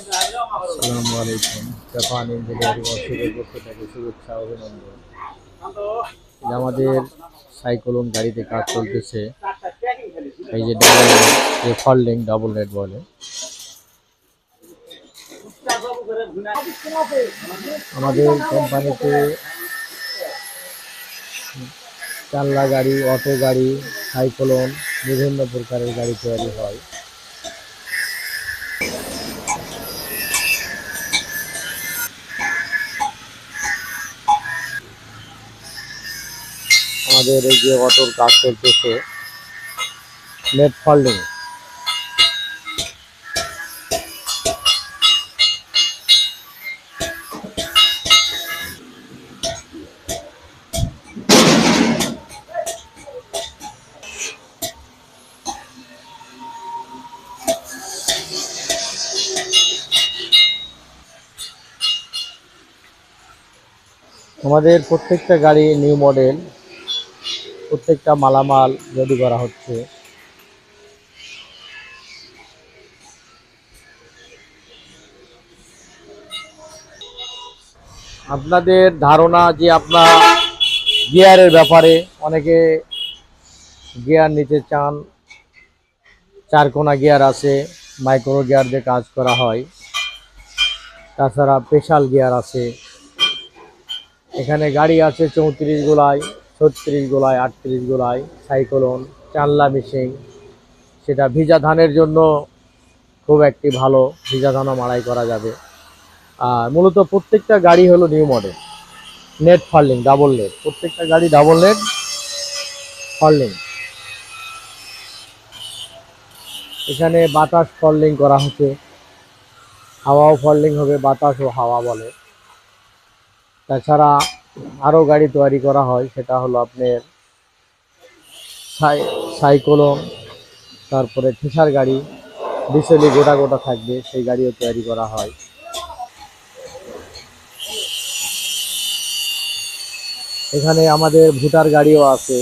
আসসালামু আলাইকুম। Japan engineering অফিসের পক্ষ থেকে শুভেচ্ছা, অভিনন্দন। আমাদের সাইক্লোন গাড়িতে কাজ চলতেছে, এই যে ডাবল যে ডাবল রেড বলে। আমাদের কোম্পানিতে চাল্লা গাড়ি অটো গাড়ি, সাইক্লোন, বিভিন্ন প্রকারের গাড়ি তৈরি হয়। আমাদের এই যে অটোর কাজ চলতেছে নেট ফল্ডিং। আমাদের প্রত্যেকটা গাড়ি নিউ মডেল প্রত্যেকটা মালামাল রেডি করা হচ্ছে। আপনাদের ধারণা যে আপনার গিয়ারের ব্যাপারে অনেকে গিয়ার নিতে চান চার কোনা গিয়ার আছে, মাইক্রো গিয়ার দিয়ে কাজ করা হয়, তাছাড়া স্পেশাল গিয়ার আছে। এখানে গাড়ি আছে চৌত্রিশ গোলায়। ছত্রিশ গোলায় আটত্রিশ গোলায় সাইক্লোন, চাল্লা মিশিং সেটা ভিজা ধানের জন্য খুব একটি ভালো, ভিজা ধানও মাড়াই করা যাবে। আর মূলত প্রত্যেকটা গাড়ি হলো নিউ মডেল নেট ফার্লিং ডাবল নেট প্রত্যেকটা গাড়ি ডাবল নেট ফার্লিং এখানে বাতাস ফল্ডিং করা হচ্ছে, হাওয়াও ফল্ডিং হবে, বাতাস ও হাওয়া বলে। তাছাড়া আরও গাড়ি তৈরি করা হয়, সেটা হলো আপনার সাই সাইক্লোন, তারপরে ঠেসার গাড়ি ডিসেলি গোটা গোটা থাকবে, সেই গাড়িও তৈরি করা হয়। এখানে আমাদের ভুটার গাড়িও আছে।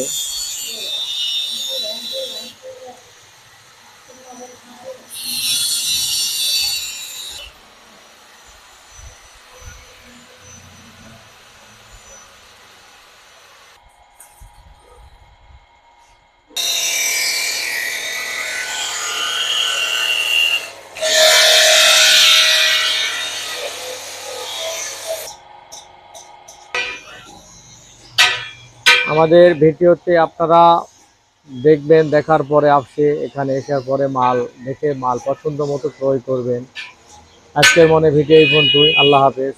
আমাদের ভিডিওতে আপনারা দেখবেন, দেখার পরে আসে, এখানে এসার পরে মাল দেখে মাল পছন্দ মতো ক্রয় করবেন। আজকের মনে ভিডিও এই তুই আল্লাহ হাফেজ।